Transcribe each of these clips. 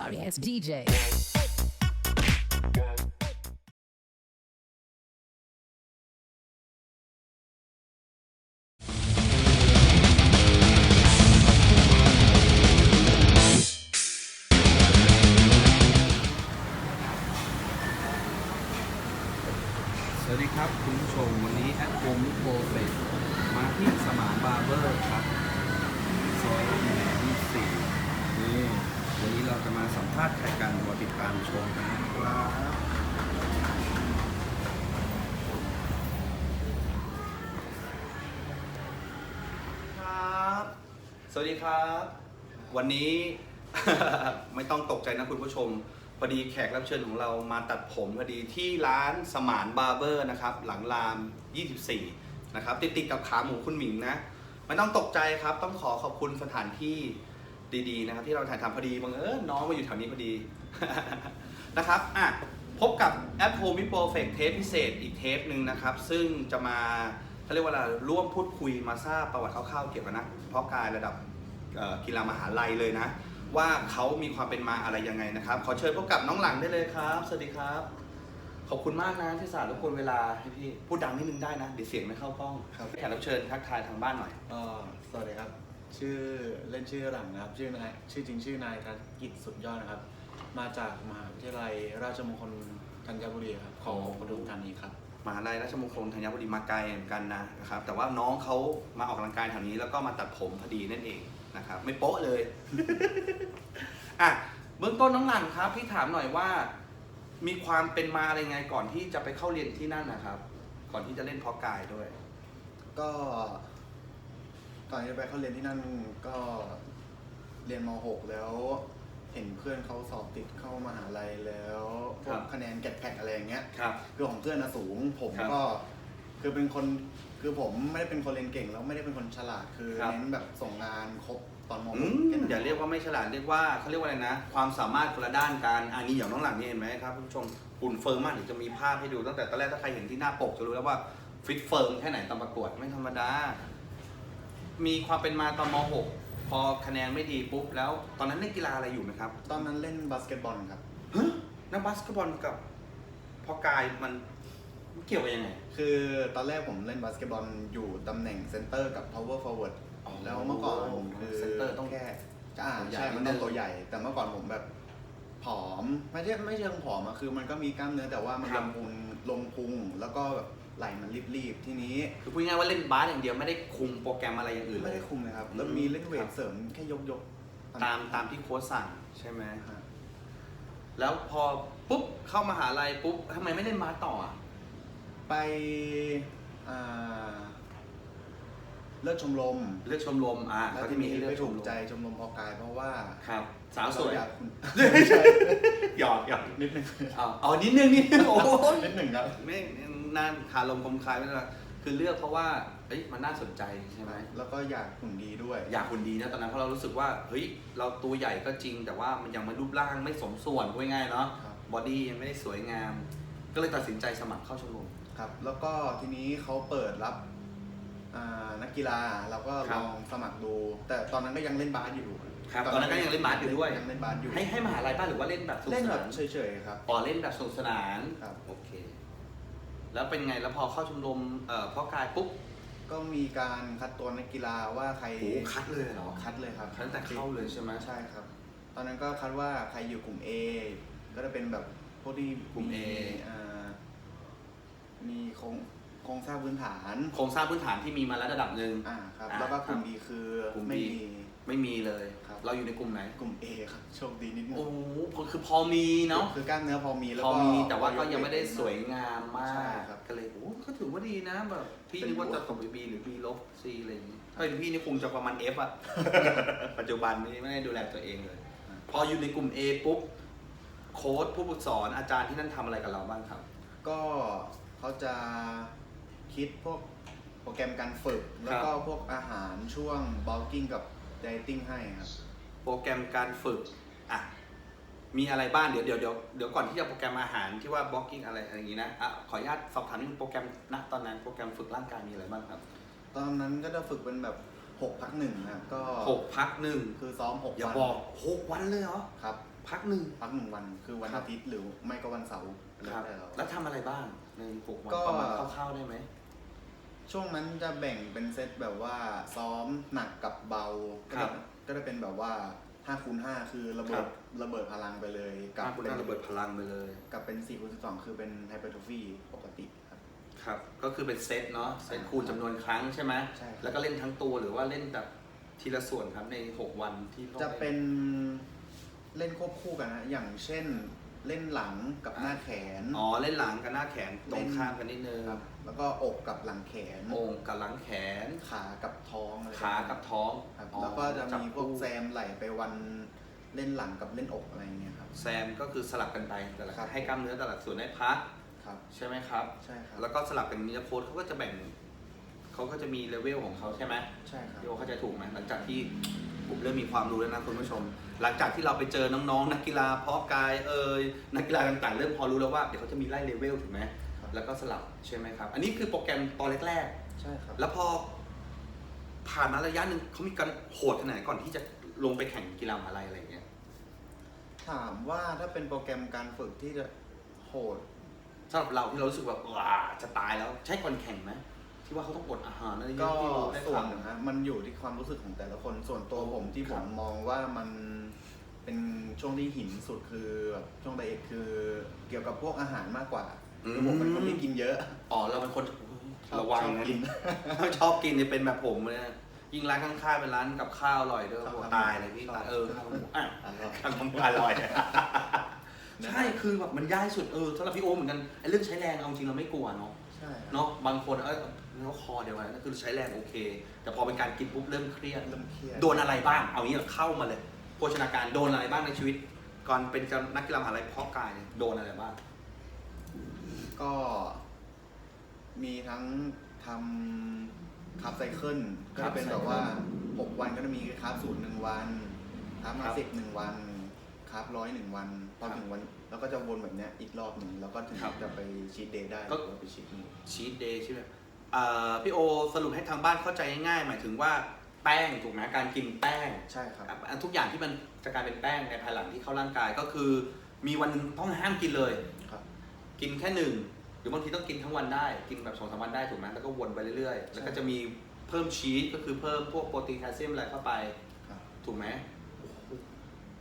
sorry ass DJ. สวัสดีครับ วันนี้ ไม่ต้องตกใจนะคุณผู้ชม พอดีแขกรับเชิญของเรามาตัดผมพอดีที่ร้านสมานบาร์เบอร์นะครับ หลังราม 24 นะครับ ติดติดกับขาหมูคุณหมิงนะ ไม่ต้องตกใจครับ ต้องขอขอบคุณสถานที่ดีๆ นะครับ ที่เราถ่ายทำพอดีบังเอิญน้องมาอยู่แถวนี้พอดี นะครับอะพบกับแอป Home Perfect เทปพิเศษอีกเทปหนึ่งนะครับ ซึ่งจะมา เขาเรียกว่าอะไรร่วมพูดคุยมาทราบประวัติคร่าวๆเกี่ยวกับนักเพาะกายระดับเอ่อกีฬามหาลัยเลยนะ ว่าเขามีความเป็นมาอะไรยังไงนะครับ ขอเชิญพบกับน้องหลังได้เลยครับ สวัสดีครับ ขอบคุณมากนะที่สารรบกวนเวลาให้พี่พูดดังนิดนึงได้นะเดี๋ยวเสียงไม่เข้ากล้องครับ แขกรับเชิญทักทายทางบ้านหน่อยก็สวัสดีครับ ชื่อเล่นชื่อหลังนะครับ ชื่อนายชื่อจริงชื่อนายธนกิจสุดยอดนะครับ มาจากมหาวิทยาลัยราชมงคลธัญบุรีครับของปทุมธานีครับ มหาลัยราชมงคลธัญบุรีมาไกลเหมือนกันนะนะครับ แต่ว่าน้องเขามาออกกำลังกายแถวนี้แล้วก็มาตัดผมพอดีนั่นเองนะครับ ไม่โป๊ะเลย อะเบื้องต้นน้องหลังครับ พี่ถามหน่อยว่า มีความเป็นมาอะไรไงก่อนที่จะไปเข้าเรียนที่นั่นนะครับ ก่อนที่จะเล่นเพาะกายด้วย ก็ตอนที่ไปเข้าเรียนที่นั่นก็เรียนม .6 แล้ว เห็นเพื่อนเขาสอบติดเข้ามหาลัยแล้วพวครักบคะแนนแกดแพดอะไรอย่างเงี้ยครับ คือของเพื่อนนะสูง ผมครับก็คือเป็นคนคือผมไม่ได้เป็นคนเรียนเก่ง แล้วไม่ได้เป็นคนฉลาดคือครับ เน้นแบบส่งงานครบตอนมอื .6 มอย่าเรียกว่าไม่ฉลาดเรียกว่าเขาเรียกว่าอะไรนะ ความสามารถคนละด้านกันอันนี้อย่างน้องหลังนี่เห็นไหมครับคุณผู้ชมหุ่นเฟิร์มมากเดี๋ยวจะมีภาพให้ดูตั้งแต่ตอนแรกถ้าใครเห็นที่หน้าปกจะรู้แล้วว่าฟิตเฟิร์มแค่ไหนตอนประกวดไม่ธรรมดา มีความเป็นมาตอนม .6 พอคะแนนไม่ดีปุ๊บแล้ว ตอนนั้นเล่นกีฬาอะไรอยู่ไหมครับตอนนั้นเล่นบาสเกตบอลครับ ฮะนักบาสเกตบอลกับพอกายมันมันเกี่ยวกันยังไง คือตอนแรกผมเล่นบาสเกตบอลอยู่ตำแหน่งเซนเตอร์กับ power forward อ๋อแล้วเมื่อก่อนคือเซนเตอร์ต้องแค่อ่าตัวใหญ่ใช่มันนิดนึต้องงตัวใหญ่ แต่เมื่อก่อนผมแบบผอมไม่ใช่ไม่เชิงผอมอะคือมันก็มีกล้ามเนื้อแต่ว่ามันครัลบ งพุงลงพุงแล้วก็แบบ ไหล่มันรีบๆ ทีนี้คือพูดง่ายๆว่าเล่นบาสอย่างเดียวไม่ได้คุมโปรแกรมอะไรอย่างอื่นเลไม่ยได้คุมเลยครับ แล้วอืมมีเล่นเวครัทบเสริมแค่ยกยกๆตามตามที่โค้ชสั่งใช่ไหมฮะแล้วพอปุ๊บเข้ามหาลัยปุ๊บทำไมไม่เล่นบาสต่ออะไปอ่าเลิกชมรมเลือกชมรมอะแล้วเขาทีจะมีนี้ให้เลืไปอกชถูมกรมใจชมรมออกกายเพราะว่าครับ สาวสวยเรอยากคุณ หยอกหยอกนิดนึงเอาเอานิดนึงนิดนึงโอ้ยนิดหนึ่งครับ ไม่ นานขาลมคมคายไม่เป็นไรคือเลือกเพราะว่าเอ้ยมันน่าสนใจใช่ไหมแล้วก็อยากหุ่นดีด้วย อยากหุ่นดีนะตอนนั้นเพราะเรารู้สึกว่าเฮ้ยเราตัวใหญ่ก็จริง แต่ว่ามันยังไม่รูปร่างไม่สมส่วนพูดง่ายๆเนาะครับ บอดี้ยังไม่ได้สวยงาม ก็เลยตัดสินใจสมัครเข้าชมรม ครับ แล้วก็ทีนี้เขาเปิดรับอ่านักกีฬาเราก็ครัลบ องสมัครดู แต่ตอนนั้นก็ยังเล่นบาสอยู่ครับตอนนั้นก็ยังเล่นบาสอยู่ด้วย ยังเล่นบาสอยู่ให้ให้มหาลัยป้าหรือว่าเล่นแบบสนุกเล่นสแบนาบนเฉยๆครับ อ๋อเล่นแบบสนุกสนานครับ โอเค แล้วเป็นไงแล้วพอเข้าชมรมเอ่อพ่อกายปุ๊บก็มีการคัดตัวนักกีฬาว่าใครโอ้คัดเลยเหรอคัดเลยครับคัดตั้งแต่เข้าเลยใช่ไหมใช่ครับ ตอนนั้นก็คัดว่าใครอยู่กลุ่ม A ก็จะเป็นแบบพวกที่กลุ่ม A อ่ามีโครงโครงสร้างพื้นฐานโครงสร้างพื้นฐานที่มีมาแล้วระดับหนึ่งอ่าครับอ่าแล้วก็กลุ่มครับ B คือกลุ่มไม่ B มี ไม่มีเลยครับ เราอยู่ในกลุ่มไหน กลุ่ม A ครับโชคดีนิดนึงโอ้โหคือพอมีเนาะคือกล้ามเนื้อพอมีแล้วพอก็มีแต่ว่าก็ยังไม่ได้สวยงามมาใช่กครับก็เลยโอ้ก็ถือว่าดีนะแบบพี่เป็นนึกว่าบวกจะตกไป B หรือ B ลบ C อะไรอย่างงี้เฮ้ยพี่นี่คงจะประมาณ F อะ ปัจจุบันนี้ไม่ได้ดูแลตัวเองเลยพออยู่ในกลุ่ม A ปุ๊บโค้ดผู้ฝึกสอนอาจารย์ที่นั่นทำอะไรกับเราบ้างครับ ก็เขาจะคิดพวกโปรแกรมการฝึก แล้วก็พวกอาหารช่วง bulking กับ dieting ให้ครับ โปรแกรมการฝึกอะมีอะไรบ้างเดี๋ยวเดี๋ยวเดี๋ยวเดี๋ยวก่อนที่จะโปรแกรมอาหารที่ว่าบล็อกกิ้งอะไรอะไรอย่างงี้นะอะขออนุญาตสอบถามนิดนึงโปรแกรมณตอนนั้นโปรแกรมฝึกร่างกายมีอะไรบ้างครับตอนนั้นก็จะฝึกเป็นแบบ6พักหนึ่งนะครับก็หกพักหนึ่งคือซ้อม6อย่าวันบอกหกวันเลยเหรอครับพพักหนึ่ง พักหนึ่งวันคือวันครับ อาทิตย์หรือไม่ก็วันเสาร์แล้วครับแต่เรา แล้วทำอะไรบ้างในหกวันก็ ประมาณคร่าวๆได้ไหม ช่วงนั้นจะแบ่งเป็นเซตแบบว่าซ้อมหนักกับเบาก็ครัจะบ ก็จะเป็นแบบว่า5คูณ5คือระเบิครัดบระเบิดพลังไปเลยกากัรคุณเป็นระเบิดพลังไปเลย กับเป็น4คูณ12 คือเป็นไฮเปอร์โทฟีปกติครับ ครับ ก็คือเป็นเซตเนาะ เซตใช่คูณจำนวนครั้งใช่ไหมใช่ครับ แล้วก็เล่นทั้งตัวหรือว่าเล่นแบบทีละส่วนครับใน 6 วันที่ต้องจะเป็นเล่นควบคู่กันนะอย่างเช่น เล่นหลังกับหน้าแขน อ๋อเล่นหลังกับหน้าแขนตรงข้ามกันนิดนึงครับ แล้วก็อกกับหลังแขนโองค์กับหลังแขน ขากับท้องอะไรขากับท้องครับอ๋อแล้วก็จะจับมีพวกคู่แซมไหลไปวันเล่นหลังกับเล่นอกอะไรอย่างเงี้ยครับ แซมก็คือสลับกันไปแต่ละครับให้กล้ามเนื้อแต่ละส่วนได้พักครับใช่ไหมครับ ใช่ครับ แล้วก็สลับกันมีโค้ดเขาก็จะแบ่ง เขาก็จะมีเลเวลของเขาใช่ไหมใช่ครับพี่โอเข้าใจถูกไหมหลังจากที่ผมเริ่มมีความรู้แล้วนะคุณผู้ชม หลังจากที่เราไปเจอน้องๆ นักกีฬาเพาะกายเอ่ยนักกีฬาต่างๆ เริ่มพอรู้แล้วว่าเดี๋ยวเขาจะมีไล่เลเวลถูกไหมครับ แล้วก็สลับใช่ไหมครับ อันนี้คือโปรแกรมตอนแรกใช่ครับ ๆ แล้วพอผ่านมาระยะหนึ่งเขามีการโหดขนาดไหนก่อนที่จะลงไปแข่งกีฬามหาลัยอะไรอย่างเงี้ย ถามว่าถ้าเป็นโปรแกรมการฝึกที่จะโหด สำหรับเราที่เรารู้สึกแบบว้าจะตายแล้วใช่ก่อนแข่งไหม ที่ว่าเขาต้องอดอาหารอะไรเยก็อะที่เราได้ส่วนทำหนึ่งฮะมันอยู่ที่ความรู้สึกของแต่ละคนส่วนตัวผมที่คผรับมมองว่ามันเป็นช่วงที่หินสุดคือแบบช่วงไดเอทคือเกี่ยวกับพวกอาหารมากกว่าคือผมเป็นคนที่กินเยอะ อ๋อเราเป็นคนชอบระวังชอบนะกินชอบกินเนี่ยเป็นแบบผมเลยนะยิ่งร้านข้างๆเป็นร้านกับข้าวอร่อยด้วยชอบโอ้โหครับตายเลยพี่ชอบตายเออข้าวหมูอะอร่อยข้าวหมูอร่อยใช่คือแบบมันยากที่สุดเออสำหรับพี่โอมเหมือนกันไอ้เรื่องใช้แรงเอาจริงเราไม่กลัวเนาะใช่ครับเนาะบางคนเออ แล้วคอเดียวกันนั่นคือใช้แรงโอเค แต่พอเป็นการกินปุ๊บเริ่มเครียด เริ่มเครียด โดนอะไรบ้าง เอางี้เราเข้ามาเลย โภชนาการโดนอะไรบ้างในชีวิต ก่อนเป็นนักกีฬามหาลัยเพาะกายเนี่ยโดนอะไรบ้าง ก็มีทั้งทำคาร์บไซเคิลก็จะเป็นแบบว่า 6 วันก็จะมีคาร์บศูนย์หนึ่งวันคาร์บครัมาบสิบหนึ่งวันคาร์บร้อยหนึ่งวันพอครับถึงวันแล้วก็จะวนแบบเนี้ยอีกรอบหนึ่งแล้วก็ถึงครับจะไปชีตเดย์ได้ก็ หรือว่าไปชีตมี ชีตเดย์ใช่ไหมเอ่อ พี่โอสรุปให้ทางบ้านเข้าใจง่ายๆหมายถึงว่าแป้งถูกไหมการกินแป้งใช่ครับอันทุกอย่างที่มันจะกลายเป็นแป้งในภายหลังที่เข้าร่างกายก็คือ มีวันหนึงต้องห้ามกินเลยครับกินแค่หนึ่งหรือบางทีต้องกินทั้งวันได้กินแบบสองสามวันได้ถูกไหมแล้วก็วนไปเรื่อยๆ แล้วก็จะมีเพิ่มชีสก็คือเพิ่มพวกโปรตีนแคลเซียมอะไรเข้าไปครับถูกไหมโอ้โห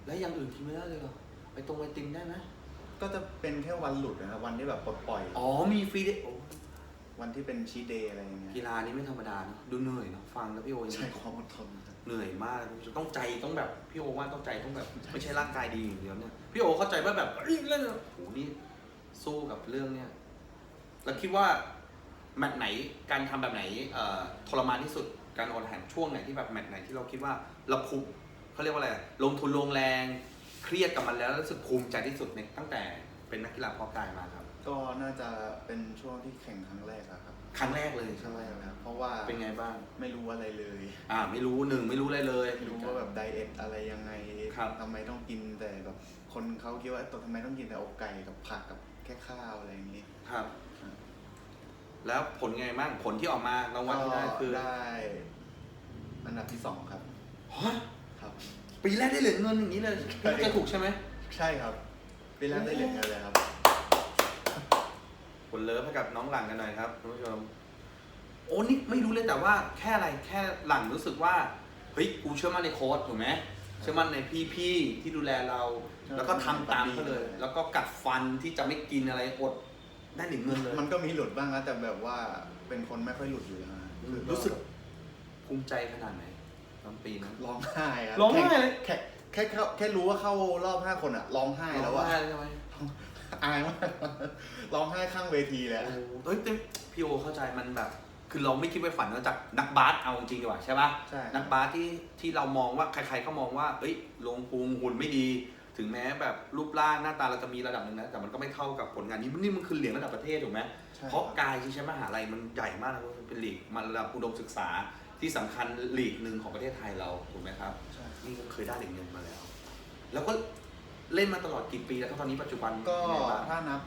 แล้วอย่างอื่นกินไม่ได้เลยเหรอไปตรงไอติมได้ไหมก็จะเป็นแค่วันหลุดนะครับวันที่แบบปลดปล่อยอ๋อมีฟรีเดย์โอ้ วันที่เป็นชีตเดย์อะไรอย่างเงี้ยกีฬานี้ไม่ธรรมดาเนอะดูเหนื่อยเนอะฟังแล้วพี่โอยังใช่ความอดทนครับ เหนื่อยมากต้องใจต้องแบบพี่โอว่าต้องใจต้องแบบ ไม่ใช่ร่างกายดีอย่างเดียวเนี่ยพี่โอเข้าใจว่าแบบเอ้ยเล่นโอ้โหนี่สู้กับเรื่องเนี้ยแล้วคิดว่าแมตช์ไหนการทำแบบไหนเอ่อทรมานที่สุดการอดอาหารช่วงไหนที่แบบแมตช์ไหนที่เราคิดว่าเราภูมิเขาเรียกว่าอะไรลงทุนลงแรง เครียดกับมันแล้วรู้สึกภูมิใจที่สุดในตั้งแต่เป็นนักกีฬาเพาะกายมาครับ ก็น่าจะเป็นช่วงที่แข่งครั้งแรกอะครับครั้งแรกเลยคใช่รั้งไหมแรกนะครับเพราะว่าเป็นไงบ้าง ไม่รู้อะไรเลย อ่า ไม่รู้หนึ่งไม่รู้อะไรเลยไม่รู้ว่าแบบไดเอทอะไรยังไงครับทำไมต้องกินแต่แบบคนเขาคิดว่าตัวทำไมต้องกินแต่อกไก่กับผักกับแค่ข้าวอะไรอย่างนี้ครับ แล้วผลไงบ้างผลที่ออกมารางวัลที่ได้คือก็ได้ อันดับที่สองครับฮะครับ ปีแรกได้เหรียญเงินอย่างนี้เลยใช่จะถูกใช่ไหมใช่ครับปีแรกได้เหรียญเงินเลยครับ ผลเลิฟให้กับน้องหลังกันหน่อยครับคุณผู้ชมโอ้นี่ไม่รู้เลยแต่ว่าแค่อะไรแค่หลังรู้สึกว่าเฮ้ยกูเชื่อมั่นในโค้ชถูกไหมเชื่อมั่นในพี่ๆที่ดูแลเราใช่แล้วก็ทำตามเขาเลยใช่แล้วก็กัดฟันที่จะไม่กินอะไรอดได้เหรียญเงินเลยมันก็มีหลุดบ้างนะแต่แบบว่าเป็นคนไม่ค่อยหลุดอยู่แล้วนะคือรู้สึกภูมิใจขนาดไหนตอนปีนั้นร้องไห้ครับร้องไห้เลยแค่แค่แค่แค่รู้ว่าเข้ารอบห้าคนอะร้องไห้แล้วอะร้องไห้เลยใช่ไหมอายมาก ร้องไห้ข้างเวทีเลยอะเฮ้ยแต่พี่โอเข้าใจมันแบบ คือเราไม่คิดไปฝันว่าจากนักบาสเอาจริงดีกว่าใช่ปะใช่ นักบาสที่ที่เรามองว่าใครๆก็มองว่า เอ้ยลงพุงหุ่นไม่ดี ถึงแม้แบบรูปร่างหน้าตาเราจะมีระดับหนึ่งนะแต่มันก็ไม่เท่ากับผลงานนี้นี่มันคือเหรียญระดับประเทศถูกไหม ใช่เพราะกายที่ใช้มหาลัยมันใหญ่มากนะมันเป็นลีกมันระดับอุดมศึกษาที่สำคัญลีกหนึ่งของประเทศไทยเราถูกไหมครับ ใช่นี่ก็เคยได้เหรียญเงินมาแล้ว แล้วก็เล่นมาตลอดกี่ปีแล้วครับตอนนี้ปัจจุบันก็เป็นไงบ้างถ้านับ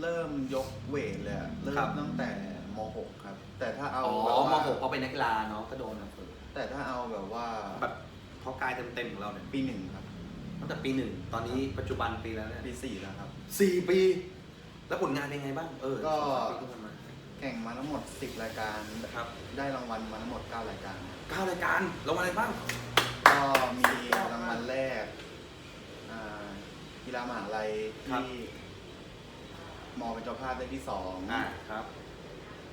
เริ่มยกเวทเลยอะเริ่ครัมบ ตั้งแต่ม .6 ครับ แต่ถ้าเอาอ๋อแบบมว่าหกพอเป็นนักกีฬาเนาะก็โดนนะฝึกแต่ถ้าเอาแบบว่าแบบเพราะกายเต็มๆของเราเนี่ยปีหนึ่งครับ ตั้งแต่ปีหนึ่งตอนนี้ปัจจุบันปีแล้วเนี่ยปีสี่แล้วครับ สี่ปี แล้วผลงานเป็นไงบ้างเออก็ สองสามปีที่ผ่านมาแข่งมาทั้งหมด 10 รายการครับได้รางวัลมาทั้งหมด 9 รายการ เก้ารายการรางวัลอะไรบ้าง ก็มีรางวัลแรกอ่ากีฬามหาลัยครับ ที่ มอเป็นเจ้าภาพได้ที่สองอ่าครับ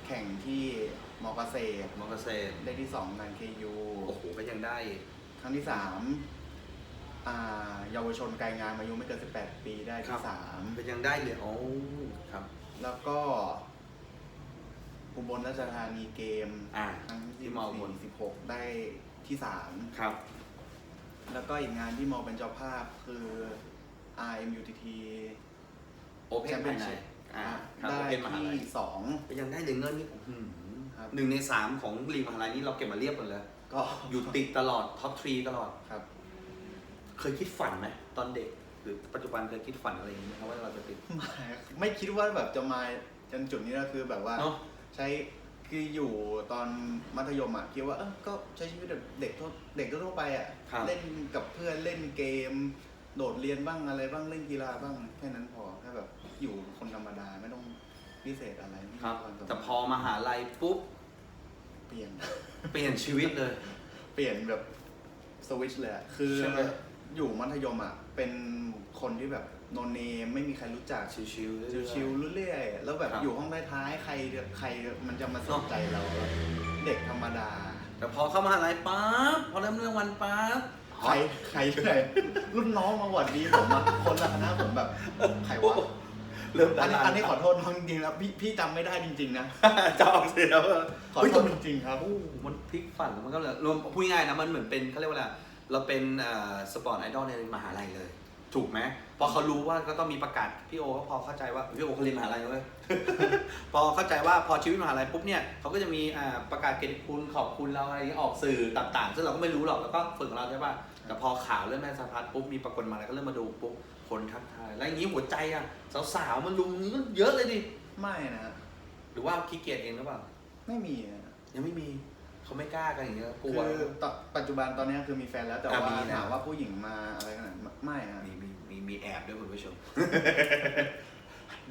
แข่งที่มอเกษตรมอเกษตรได้ที่สองงานเคยูโอ้โหก็ยังได้ครั้งที่สามอ่าเยาวชนไกลงานอายุไม่เกิน18 ปีได้ครัที่บสามก็ยังได้เหรียญโอ้ครับ แล้วก็อุบลราชธานีเกมอ่าครั้งที่ที่มอุบลสิบหกได้ที่สามครับ แล้วก็อีกงานที่มอเป็นเจ้าภาพคือ RMUTT โอเพนภายใน อ่าครับได้โอเพนมหาลัย ที่สองก็ยังได้เหรียญเงินนี่อื้อหือครับหนึ่งในสามของลีกมหาลัยนี่เราเก็บมาเรียบหมดเลย ก็อยู่ติดตลอดท็อปทรีตลอด ครับ เคยคิดฝันไหมตอนเด็ก หรือปัจจุบันเคยคิดฝันอะไรอย่างนี้ไหมครับว่าเราจะติดไม่ไม่คิดว่าแบบจะมาจนจุดนี้นะคือแบบว่า เนาะ ใช้คืออยู่ตอนมัธยมอะคิดว่าเออก็ใช้ชีวิตแบบเด็กทั่วเด็กทั่วๆไปอะครับ เล่นกับเพื่อนเล่นเกม โดดเรียนบ้างอะไรบ้างเล่นกีฬาบ้างแค่นั้นพอแค่แบบ อยู่คนธรรมดาไม่ต้องพิเศษอะไรไม่มีครับวามสำญแต่พอมหาลัยปุ๊บเปลี่ยน เปลี่ยนชีวิตเลย เปลี่ยนแบบสวิตชเลยอะคือใช่ไหม อยู่มัธยมอะ เป็นคนที่แบบโนเนมไม่มีใครรู้จักชิวๆเรื่อยๆ ชิวๆเรื่อยๆแล้วแบบครับ อยู่ห้องท้ายๆใครใครมันจะมาสนใจเราแบบเด็กธรรมดา แต่พอเข้ามหาลัยปั๊บพอเริ่มเรื่องวันปั๊บใครใครที่ไหนรุ่นน้องมาหวัดดีผมอะคนละคณะผมแบบใครวะ เริ่มอันนี้ดาราอันนี้ขอโทษน้องจริงๆนะพี่พี่จำไม่ได้จริงๆนะ จะออกเสียแล้วขอเฮ้ยโทแต่ษจริงๆครับ โอ้มันพลิกฝันมันก็เลยรวมพูดง่ายๆนะมันเหมือนเป็นเขาเรียกว่าอะไรเราเป็นสปอร์ตไอดอลในมหาลัยเลย ถูกไหมพอเขารู้ว่าก็ต้องมีประกาศพี่โอก็พอเข้าใจว่าพี่โอเขาเรียนมหาลัยเลย พอเข้าใจว่าพอชีวิตมหาลัยปุ๊บเนี่ยเขาก็จะมีอ่าประกาศเกียรติคุณขอบคุณเราอะไรอย่างเงี้ยออกสื่อต่างๆ ซึ่งเราก็ไม่รู้หรอกแล้วก็ฝึกของเราใช่ป่ะแต่พอข่าวเรื่องแม่สะพัดปุ๊บมีปรากฏมาแล้วก็เริ่มมาดูปุ๊บ คนทักทายแล้วอย่างนี้หัวใจอะสาวๆมันลุมนี้ก็เยอะเลยดิไม่นะ หรือว่าขี้เกียจเองหรือเปล่าไม่มีอะยังไม่มีเขาไม่กล้ากันอย่างเงี้ยกลัคืวอตอนปัจจุบันตอนนี้คือมีแฟนแล้วแต่อะว่ามีนะ ถามว่าผู้หญิงมาอะไรขนาดนั้นไม่นะมีมีมีมีแอบด้วยคุณผู้ชม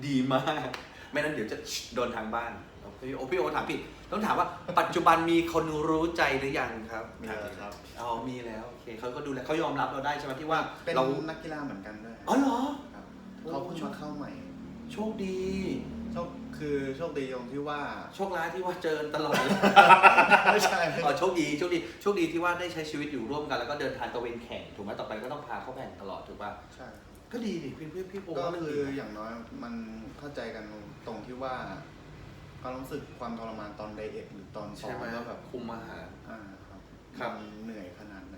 ดีมาก ไม่นั้นเดี๋ยวจะโดนทางบ้านโอ้พี่โอพี่โอถามผิด ต้องถามว่าปัจจุบันมีคนรู้ใจหรือยังครับมีแล้วครับ อ๋อมีแล้วโอเคเขาก็ดูแลเขายอมรับเราได้ใช่ไหมที่ว่าเป็นเรานักกีฬาเหมือนกันด้วยอ๋อเหรอครับโอ้เขาเพิ่งมาเข้าใหม่ โชคดีโชคคือโชคดีตรงที่ว่า โชคร้ายที่ว่าเจอตลอดเลยไม่ใช่อ๋อโชคดีโชคดีโชคดีที่ว่าได้ใช้ชีวิตอยู่ร่วมกันแล้วก็เดินทางตะเวนแข่งถูกไหมต่อไปก็ต้องพาเขาแข่งตลอดถูกป่ะใช่ก็ดีดิพี่พี่พี่โอก็ว่ามันคืดีออย่างน้อยมันเข้าใจกันตรงที่ว่า ความรู้สึกความทรมานตอนไดเอทหรือตอนซ้อใช่มไหมแล้วแบบคุมอาหาร อ่าครับครับ มันเหนื่อยขนาดไหน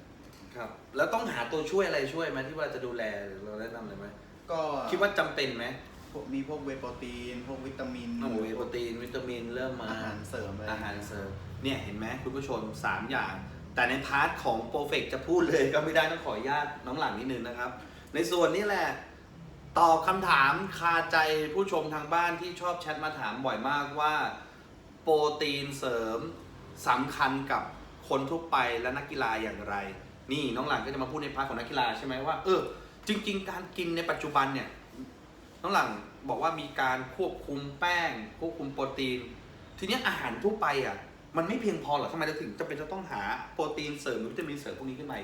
ครับ แล้วต้องหาตัวช่วยอะไรช่วยไหมที่ว่าจะดูแลหรือเราแนะนำเลยไหมก็คิดว่าจำเป็นไหมพวกมีพวกเวย์โปรตีน พวกวิตามิน โอ้โหโปรตีนวิตามินเริ่มมาอาหารเสริมอะไรอาหารเสริมเนี่ยเห็นไหมคุณผู้ชม 3 อย่าง แต่ในพาร์ทของโปรเฟกจะพูดเลยก็ไม่ได้ต้องขออนุญาตน้องหลังนิดนึงนะครับ ในส่วนนี้แหละ ตอบคำถามคาใจผู้ชมทางบ้านที่ชอบแชทมาถามบ่อยมากว่า โปรตีนเสริมสำคัญกับคนทั่วไปและนักกีฬาอย่างไร นี่น้องหลังก็จะมาพูดในพาร์ทของนักกีฬาใช่ไหมว่าเออจริง ๆ การกินในปัจจุบันเนี่ยน้องหลังบอกว่ามีการควบคุมแป้ง ควบคุมโปรตีน ทีนี้อาหารทั่วไปอะมันไม่เพียงพอหรอทำไมเราถึงจะเป็นจะต้องหาโปรตีนเสริมหรือวิตามินเสริมพวกนี้ขึ้นมา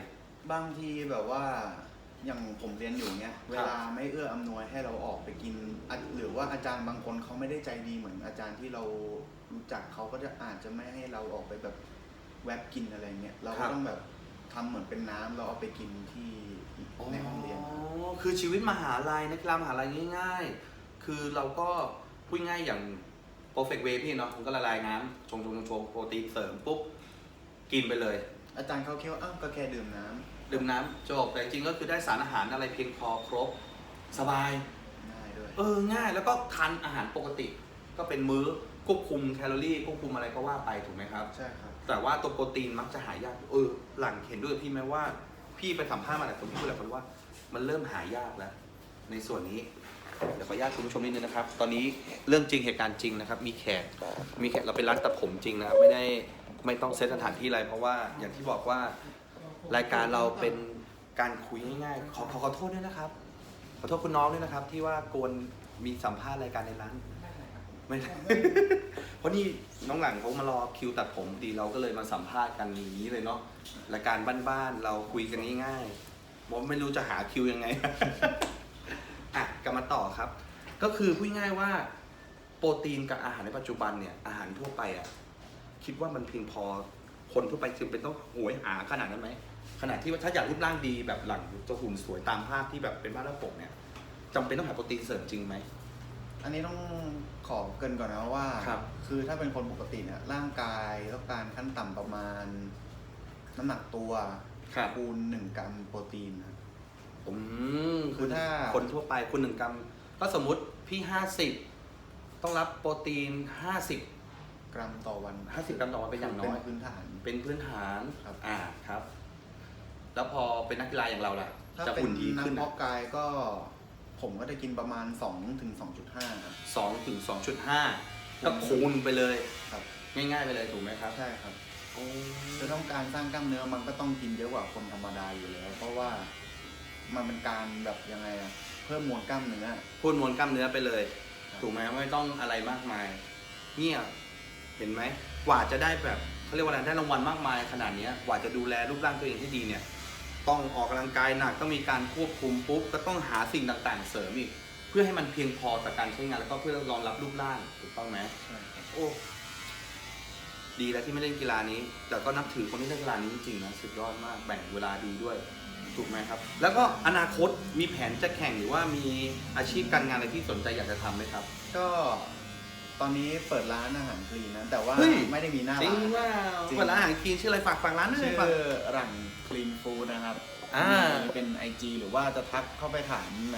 บางทีแบบว่า อย่างผมเรียนอยู่เนี้ยเวลาไม่เอื้ออำนวยให้เราออกไปกินอะหรือว่าอาจารย์บางคนเขาไม่ได้ใจดีเหมือนอาจารย์ที่เรารู้จักเขาก็จะอาจจะไม่ให้เราออกไปแบบแวบกินอะไรเงี้ยเราครัก็บต้องแบบทำเหมือนเป็นน้ำเราเอาไปกินที่ในห้องเรียนอ๋อคือชีวิตมหาลัยนักกีฬามหาลัยง่าย ๆ คือเราก็พูดง่ายอย่าง perfect way พี่เนาะมันก็ละลายน้ำชงชงชงชงโปรตีนเสริมปุ๊บกินไปเลย อาจารย์เขาคิดว่าอ้าวก็แค่ดื่มน้ำ ดื่มน้ำจบแต่จริงๆก็คือได้สารอาหารอะไรเพียงพอครบสบาย ง่ายด้วย เออง่ายแล้วก็ทานอาหารปกติ ก็เป็นมื้อควบคุมแคลอรี่ควบคุมอะไรก็ว่าไปถูกไหมครับ ใช่ครับ แต่ว่าตัวโปรตีนมักจะหายากเออหลังเห็นด้วยกับพี่ไหมว่า พี่ไปสัมภาษณ์มาหลายคนพี่พูดหลายคนว่า มันเริ่มหายากแล้ว ในส่วนนี้เดี๋ยวขออนุญาตคุณผู้ชมนิดนึงนะครับ ตอนนี้เรื่องจริงเหตุการณ์จริงนะครับ มีแขกมีแขกเราเป็นร้านตัดผมจริงนะครับ ไม่ได้ไม่ต้องเซตสถานที่อะไรเพราะว่าอย่างที่บอกว่า รายการเราเป็นการคุยง่ายๆขอขอขอโทษด้วยนะครับ ขอโทษคุณน้องด้วยนะครับ ที่ว่ากวนมีสัมภาษณ์รายการในร้านไม่ เพราะนี่น้องหลังเขามารอคิวตัดผมดีเราก็เลยมาสัมภาษณ์กันอย่างนี้เลยเนาะรายการบ้านๆเราคุยกันง่ายๆผมไม่รู้จะหาคิวยังไง อะกลับมาต่อครับ ก็คือพูดง่ายๆว่า โปรตีนกับอาหารในปัจจุบันเนี่ยอาหารทั่วไปอะคิดว่ามันเพียงพอคนทั่วไปจึงเป็นต้องโหยหาขนาดนั้นไหม ขนาดที่ว่าถ้าอยากรูปร่างดีแบบหลังจะหุ่นสวยตามภาพที่แบบเป็นบ้านระปกเนี่ยจำเป็นต้องหาโปรตีนเสริมจริงไหม อันนี้ต้องขอเกรินก่อนนะว่าครับคือถ้าเป็นคนปกติเนี่ยร่างกายต้องการขั้นต่ำประมาณ น้ำหนักตัวครับคูณหนึ่งกรัมโปรตีนครับอืมคือถ้า คนทั่วไปคุณหนึ่งกรัมก็สมมติพี่ห้าสิบต้องรับโปรตีนห้าสิบกรัมต่อวันห้าสิบกรัมต่อวันเป็นอย่างน้อย เป็นพื้นฐาน เป็นพื้นฐานครับ อ่าครับ แล้วพอเป็นนักกีฬาอย่างเราล่ะ ถ้าจะเป็นหุ่นดีนักขึ้นเพาะกายก็ ผมก็จะกินประมาณ2ถึง2.5ครับ สองถึงสองจุดห้าก็คูณไปเลย ครับ ง่ายๆไปเลยถูกไหมครับใช่ครับ โอ้จะต้องการสร้างกล้ามเนื้อมันก็ต้องกินเยอะกว่าคนธรรมดาอยู่แล้ว เพราะว่ามันเป็นการแบบยังไงอะเพิ่มมวลกล้ามเนื้อ พูดมวลกล้ามเนื้อไปเลยครับถูกไหมไม่ต้องอะไรมากมาย เนี่ยเห็นไหมกว่าจะได้แบบเขาเรียกว่าอะไรได้รางวัลมากมายขนาดเนี้ยกว่าจะดูแลรูปร่างตัวเองที่ดีเนี่ย ต้องออกกำลังกายหนักต้องมีการควบคุมปุ๊บก็ต้องหาสิ่งต่างๆ เสริมอีก เพื่อให้มันเพียงพอต่อการใช้งานแล้วก็เพื่อรองรับรูปร่างถูกต้องไหมใช่ครับโอ้ดีแล้วที่ไม่เล่นกีฬานี้ แต่ก็นับถือคนที่เล่นกีฬานี้จริงๆนะสุดยอดมากแบ่งเวลาดีด้วยถูกไหมครับ แล้วก็อนาคตมีแผนจะแข่งหรือว่ามีอาชีพการงานอะไรที่สนใจอยากจะทำไหมครับ ก็ ตอนนี้เปิดร้านอาหารคลีนนะ แต่ว่าเฮ้ย ไม่ได้มีหน้าจริร้างน ว่าจริง เปิดร้านอาหารคลีนชื่ออะไรฝากฝากร้านหน่อยชื่อฝากหลังคลีนฟู้ดนะครับอ่ามีเป็น IG หรือว่าจะทักเข้าไปถามใน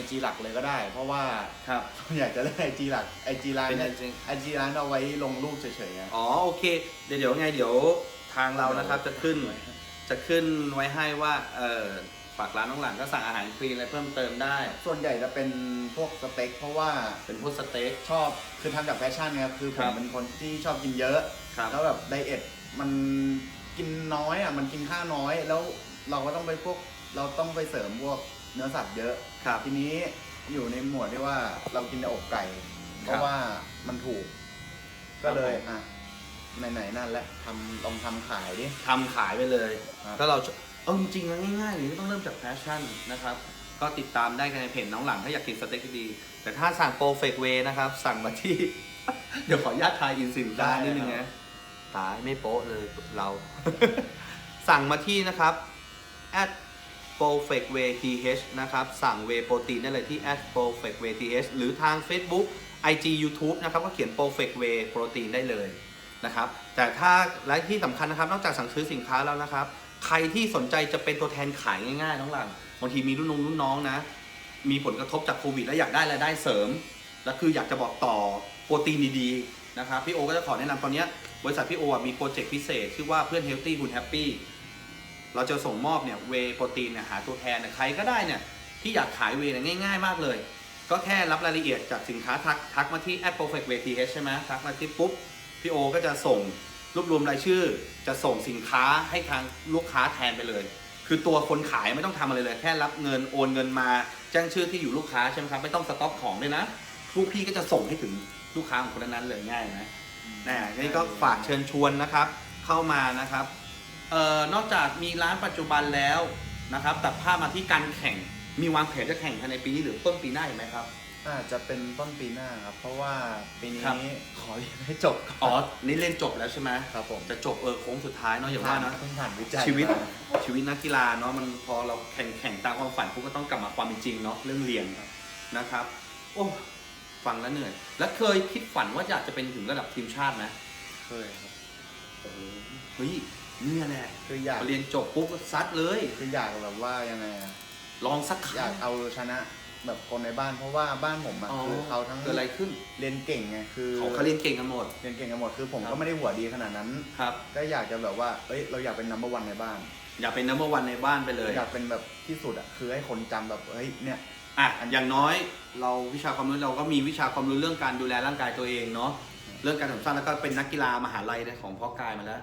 IG หลักเลยก็ได้ เพราะว่าครับอยากจะเล่น IG หลัก IG ร้านเป็นเนี่ยจริง IG ร้านเอาไว้ลงรูปเฉยๆอะ อ๋อโอเค เดี๋ยวเดี๋ยวไงเดี๋ยวทางเรานะครับจะขึ้นจะขึ้นไว้ให้ว่าเออ ฝากร้านน้องหลังก็สั่งอาหารคลีนอะไรเพิ่มเติมได้ ส่วนใหญ่จะเป็นพวกสเต็ก เพราะว่าเป็นพวกสเต็ก ชอบคือทำจากแฟชั่นไงคือผครัมบเป็นคนที่ชอบกินเยอะครับ แล้วแบบไดเอทมันกินน้อยอะมันกินข้าวน้อย แล้วเราก็ต้องไปพวกเราต้องไปเสริมพวกเนื้อสัตว์เยอะ ครับ ทีนี้อยู่ในหมวดที่ว่าเรากินแต่อกไก่ เพครัราะบว่ามันถูกครับก็เลยผม อะไหนๆนั่นแหละทำลองทำขายดิ ทำขายไปเลย ครับ ก็เรา เออจริงๆแล้วง่ายๆเลยก็ต้องเริ่มจากแฟชั่นนะครับ ก็ติดตามได้ในเพจน้องหลังถ้าอยากกินสเต็กดีๆแต่ถ้าสั่งโปรเฟกเวนะครับ สั่งมาที่ เดี๋ยวขออนุญาตทายอินสินค้านิดนึงนะตายไม่โป๊ะเลยเรา สั่งมาที่นะครับ at perfect way th นะครับ สั่งเวโปรตีนได้เลยที่ at perfect way th หรือทาง Facebook IG YouTube นะครับ ก็เขียน perfect way โปรตีนได้เลยนะครับ แต่ถ้าและที่สำคัญนะครับ นอกจากสั่งซื้อสินค้าแล้วนะครับ ใครที่สนใจจะเป็นตัวแทนขายง่ายๆน้องหลังบางทีมีรุ่นน้องรุ่นน้องนะ มีผลกระทบจากโควิด แล้วอยากได้รายได้เสริม แล้วคืออยากจะบอกต่อโปรตีนดีๆนะครับพี่โอก็จะขอแนะนำตอนเนี้ยบริษัทพี่โออะมีโปรเจกต์พิเศษ ชื่อว่าเพื่อนเฮลตี้คุณแฮปปี้เราจะส่งมอบเนี่ยเวโปรตีนเนี่ยหาตัวแทนเนี่ยใครก็ได้เนี่ยที่อยากขายเวเนี่ยง่าย ๆ มากเลย ก็แค่รับรายละเอียดจากสินค้าทักทักมาที่ at perfect way th ใช่ไหมทักมาที่ปุ๊บพี่โอก็จะส่ง รวบรวมรายชื่อจะส่งสินค้าให้ทางลูกค้าแทนไปเลย คือตัวคนขายไม่ต้องทำอะไรเลย แค่รับเงินโอนเงินมาแจ้งชื่อที่อยู่ลูกค้าใช่ไหมครับไม่ต้องสต็อกของด้วยนะพวกพี่ก็จะส่งให้ถึงลูกค้าของคนนั้นๆเลยง่ายไหมนะนี่ก็ฝากเชิญชวนนะครับ เข้ามานะครับเอ่อนอกจากมีร้านปัจจุบันแล้วนะครับตัดภาพมาที่การแข่งมีวางแผนจะแข่งภายในปีนี้หรือต้นปีหน้าอีกไหมครับ อาจจะเป็นต้นปีหน้าครับ เพราะว่าปีนี้ครับขอเรียนให้จบก่นอ๋อ นี่เล่นจบแล้วใช่ไหมครับผมจะจบเออโค้งสุดท้ายเนาะอย่างว่าเนาะเพิ่งผ่านวิจัยชีวิตมา ชีวิตนักกีฬาเนาะมันพอเราแข่งแข่งตามความฝันปุ๊บก็ต้องกลับมาความเป็นจริงเนาะเรื่องเรียนนะครับ โอ้ฟังแล้วเหนื่อย แล้วเคยคิดฝันว่าอยากจะเป็นถึงระดับทีมชาติไหมเคยครับโอ้โหเฮ้ยเนี่ยแหละคืออยากพอเรียนจบปุ๊บก็ซัดเลย คืออยากแบบว่ายังไงอะลองสักคอยารั้กงเอาชนะ แบบคนในบ้านเพราะว่าบ้านผมอะอ๋อ คือเขาทั้งเกิดอะไรขึ้นเรียนเก่งไงคือเขาเขาเรียนเก่งกันหมด เรียนเก่งกันหมดคือผมครัก็บไม่ได้หัวดีขนาดนั้น ครับ ก็อยากจะแบบว่าเอ้ยเราอยากเป็นนัมเบอร์วันในบ้าน อยากเป็นนัมเบอร์วันในบ้านไปเลย อยากเป็นแบบที่สุดอะคือให้คนจำแบบเฮ้ยเนี่ย อะอย่างน้อยเราวิชาความรู้เราก็มีวิชาความรู้เรื่องการดูแลร่างกายตัวเองเนาะเรื่องการสมสั้นแล้วก็เป็นนักกีฬามหาลัยของพ่อกายมาแล้ว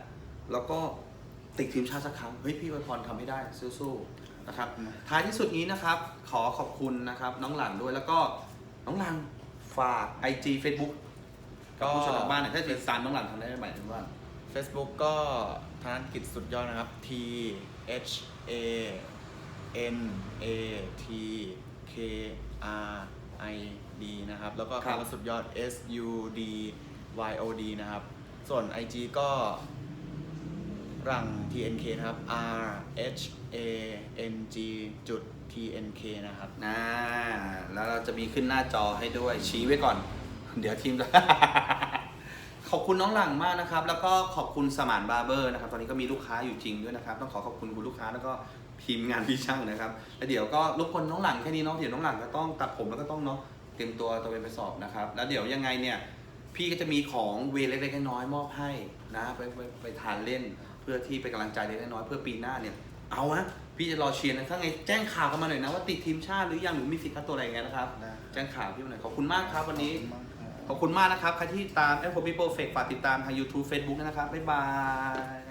แล้วก็ติดทีมชาติสักครั้งเฮ้ยพี่ไวยพรทำให้ได้สู้ๆ นะครับท้ายที่สุดนี้นะครับ ขอขอบคุณนะครับน้องหลังด้วยแล้วก็น้องหลังฝาก IG Facebook กับผู้ชมทางบ้านหน่อยถ้าติดตามน้องหลังทางได้ไหมถึงว่า Facebook ก็ธนกิจสุดยอดนะครับ T H A N A T K R I D นะครับ แล้วก็ครับคำว่าสุดยอด S U D Y O D นะครับ ส่วน IG ก็รัง T N K นะครับ R H A N G จุด T N K นะครับ นะแล้วเราจะมีขึ้นหน้าจอให้ด้วยชี้ไว้ก่อน เดี๋ยวทีมจะ ขอบคุณน้องหลังมากนะครับ แล้วก็ขอบคุณสมานบาร์เบอร์นะครับ ตอนนี้ก็มีลูกค้าอยู่จริงด้วยนะครับ ต้องขอขอบคุณคุณลูกค้าแล้วก็ทีมงานพี่ช่างนะครับแล้วเดี๋ยวก็รบกวนน้องหลังแค่นี้เนาะเดี๋ยวน้องหลังก็ต้องตัดผมแล้วก็ต้องเนาะเตรียมตัวตัวไปสอบนะครับ แล้วเดี๋ยวยังไงเนี่ย พี่ก็จะมีของเวรเล็กๆน้อยๆมอบให้นะไปไปไปทานเล่น เพื่อที่เป็นกำลังใจเล็กๆน้อยๆเพื่อปีหน้าเนี่ย เอาฮะพี่จะรอเชียร์นะถ้าไงแจ้งข่าวกันมาหน่อยนะว่าติดทีมชาติหรือยังหรือมีสิทธิ์ค่าตัวอะไรอย่างเงี้ยนะครับ ได้ แจ้งข่าวพี่มาหน่อยขอบคุณมากครับวันนี้ขอบคุณมากครับขอบคุณมากนะครับใครที่ตามแอปพลิเคชันเฟกฝากติดตามทาง YouTube Facebook ด้วยนะครับบ๊ายบาย